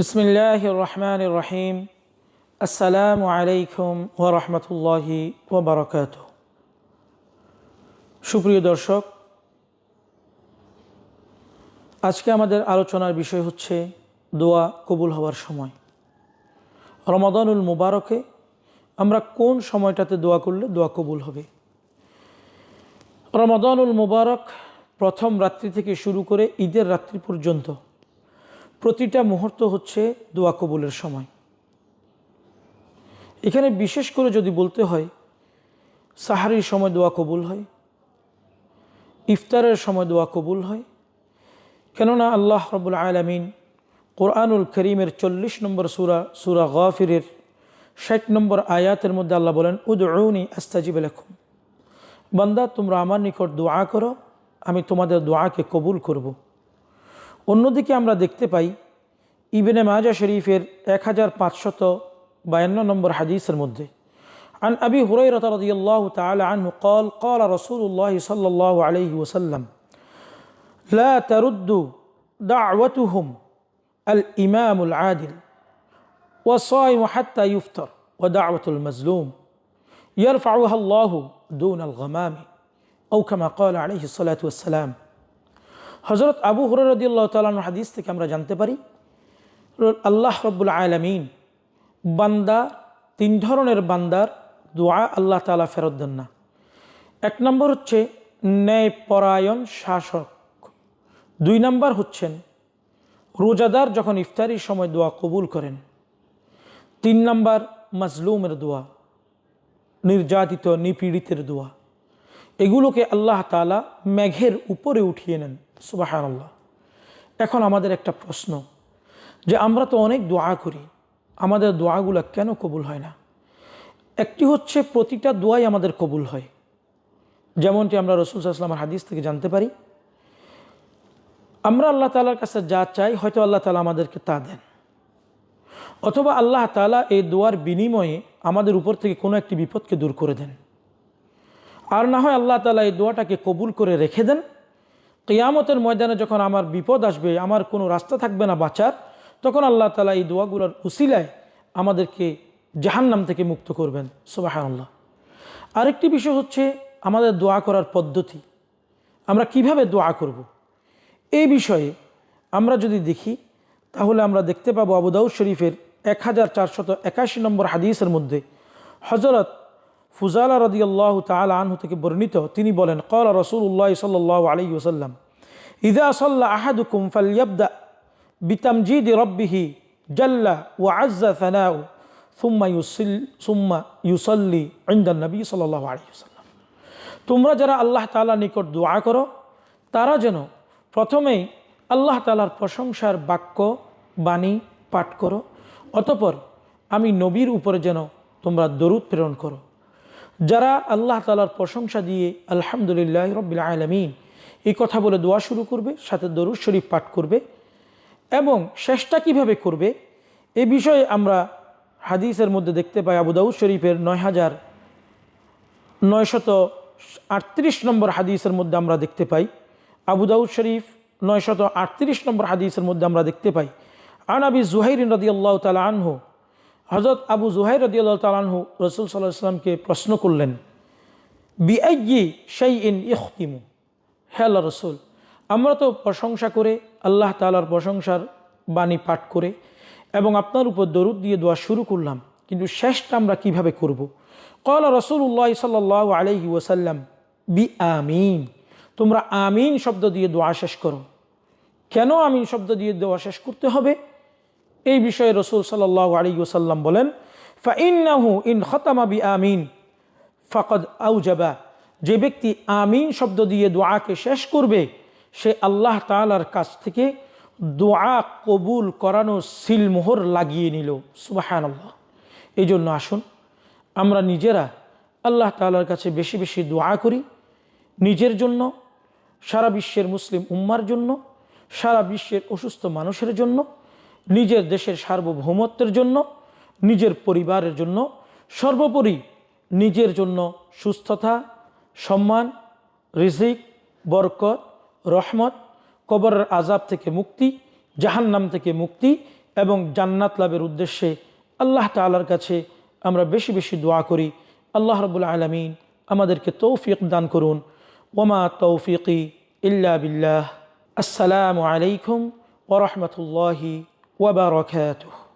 বিসমিল্লাহ রহমান রহিম আসসালামু আলাইকুম ওরহমতুল্লাহি ওবরকাত সুপ্রিয় দর্শক, আজকে আমাদের আলোচনার বিষয় হচ্ছে দোয়া কবুল হওয়ার সময়। রমাদানুল মুবারকে আমরা কোন সময়টাতে দোয়া করলে দোয়া কবুল হবে? রমাদানুল মুবারক প্রথম রাত্রি থেকে শুরু করে ঈদের রাত্রি পর্যন্ত প্রতিটা মুহূর্ত হচ্ছে দোয়া কবুলের সময়। এখানে বিশেষ করে যদি বলতে হয়, সাহারির সময় দোয়া কবুল হয়, ইফতারের সময় দোয়া কবুল হয়। কেননা আল্লাহ রবুল আলমিন কোরআনুল করিমের চল্লিশ নম্বর সুরা সুরা গফিরের ষাট নম্বর আয়াতের মধ্যে আল্লাহ বলেন উদৌনি আস্তাজিব লেখুম বান্দা, তোমরা আমার নিকট দোয়া করো, আমি তোমাদের দোয়াকে কবুল করব। অন্যদিকে আমরা দেখতে পাই ইবেনে মাজা শরীফের এক হাজার পাঁচশত বায়ান্ন নম্বর হাদিসের মধ্যে عن أبي هريرة رضي الله تعالى عنه قال قال رسول الله صلى الله عليه وسلم لا ترد دعوتهم الإمام العادل والصائم حتى يفطر ودعوة المظلوم يرفعها الله دون الغمام أو كما قال عليه الصلاة والسلام হজরত আবু হরদি আল্লাহ তালার হাদিস থেকে আমরা জানতে পারি, আল্লাহ রব্বুল আলমিন বান্দা, তিন ধরনের বান্দার দোয়া আল্লাহ তালা ফেরত দেন না। এক নম্বর হচ্ছে ন্যায় পরায়ণ শাসক। দুই নম্বর হচ্ছেন রোজাদার যখন ইফতারির সময় দোয়া কবুল করেন। তিন নম্বর মাজলুমের দোয়া, নির্যাতিত, নিপীড়িতের দোয়া। এগুলোকে আল্লাহ তালা মেঘের উপরে উঠিয়ে নেন। সুবাহান আল্লাহ এখন আমাদের একটা প্রশ্ন, যে আমরা তো অনেক দোয়া করি, আমাদের দোয়াগুলো কেন কবুল হয় না? একটি হচ্ছে প্রতিটা দোয়াই আমাদের কবুল হয়। যেমনটি আমরা রসুল সাল্লামের হাদিস থেকে জানতে পারি, আমরা আল্লাহ তালার কাছে যা চাই, হয়তো আল্লাহ তালা আমাদেরকে তা দেন। অথবা আল্লাহ তালা এই দোয়ার বিনিময়ে আমাদের উপর থেকে কোনো একটি বিপদকে দূর করে দেন। আর না হয় আল্লাহ তালা এই দোয়াটাকে কবুল করে রেখে দেন কেয়ামতের ময়দানে যখন আমার বিপদ আসবে, আমার কোনো রাস্তা থাকবে না বাঁচার, তখন আল্লাহ তালা এই দোয়াগুলোর উসিলায় আমাদেরকে জাহান্নাম থেকে মুক্ত করবেন। সোবাহান আল্লাহ আরেকটি বিষয় হচ্ছে আমাদের দোয়া করার পদ্ধতি। আমরা কীভাবে দোয়া করব। এই বিষয়ে আমরা যদি দেখি, তাহলে আমরা দেখতে পাবো আবুদাউদ শরীফের এক হাজার চারশত একাশি নম্বর হাদিসের মধ্যে হজরত ফুজালা রদি আল্লাহ তাল আনহু থেকে বর্ণিত, তিনি বলেন কল রসুল্লাহ সাল্লাহ আলী ওসাল্লাম ইদা সাল্লাহ আহাদুকুম ফালিয়াবদা বিতামজিদ রব্বিহি জাল্লা ও আজ্জা ফানাউ সুম্মা ইউসিল, সুম্মা ইউসল্লি ইন্দান নবী সাল্লাহ আলী ওসাল্লাম তোমরা যারা আল্লাহ তালা নিকট দোয়া করো, তারা যেন প্রথমেই আল্লাহ তালার প্রশংসার বাক্য, বাণী পাঠ করো, অতপর আমি নবীর উপরে যেন তোমরা দরুদ প্রেরণ করো। যারা আল্লাহ তালার প্রশংসা দিয়ে আলহামদুলিল্লাহ রবিল আলমিন এই কথা বলে দোয়া শুরু করবে, সাথে দরুদ শরীফ পাঠ করবে এবং শেষটা কীভাবে করবে এ বিষয়ে আমরা হাদিসের মধ্যে দেখতে পাই আবুদাউদ শরীফের নয় হাজার নয়শত আটত্রিশ নম্বর হাদিসের মধ্যে আমরা দেখতে পাই। আবুদাউদ শরীফ নয়শত আটত্রিশ নম্বর হাদিসের মধ্যে আমরা দেখতে পাই। আনাবি জুহাইরিন রদি আল্লাহ তালা আনহু হজরত আবু জুহাইর রদি আল্লাহ তালাহু রসুল সাল্লাহ ইসলামকে প্রশ্ন করলেন বিআই সেই ইন ইখতিমু? হে আল্লাহ রসুল, আমরা তো প্রশংসা করে, আল্লাহ তালার প্রশংসার বাণী পাঠ করে এবং আপনার উপর দরুদ দিয়ে দোয়া শুরু করলাম, কিন্তু শেষটা আমরা কীভাবে করব। কলা রসুল্লাহ সাল্লাহ আলহি ওসাল্লাম বি আমিন। তোমরা আমিন শব্দ দিয়ে দোয়া শেষ করো। কেন আমিন শব্দ দিয়ে দোয়া শেষ করতে হবে? এই বিষয়ে রসুল সাল্লাহ আলী ওসাল্লাম বলেন, ফাইন্নাহু ইন খতামা বি আমিন ফকদ আউজাবা। যে ব্যক্তি আমিন শব্দ দিয়ে দোয়াকে শেষ করবে, সে আল্লাহ তালার কাছ থেকে দোয়া কবুল করানো সিলমোহর লাগিয়ে নিল। সুবাহান আল্লাহ এই জন্য আসুন, আমরা নিজেরা আল্লাহ তালার কাছে বেশি বেশি দোয়া করি। নিজের জন্য, সারা বিশ্বের মুসলিম উম্মার জন্য, সারা বিশ্বের অসুস্থ মানুষের জন্য নিজের দেশের সার্বভৌমত্বের জন্য, নিজের পরিবারের জন্য, সর্বোপরি নিজের জন্য সুস্থতা, সম্মান, রিজিক, বরকত, রহমত, কবরের আজাব থেকে মুক্তি, জাহান্নাম থেকে মুক্তি এবং জান্নাত লাভের উদ্দেশ্যে আল্লাহ তালার কাছে আমরা বেশি বেশি দোয়া করি। আল্লাহ রবুল আলমিন আমাদেরকে তৌফিক দান করুন। ওমা তৌফিকি ইল্লা বিল্লাহ। আসসালামু আলাইকুম ওরহমতুল্লাহি وبركاته.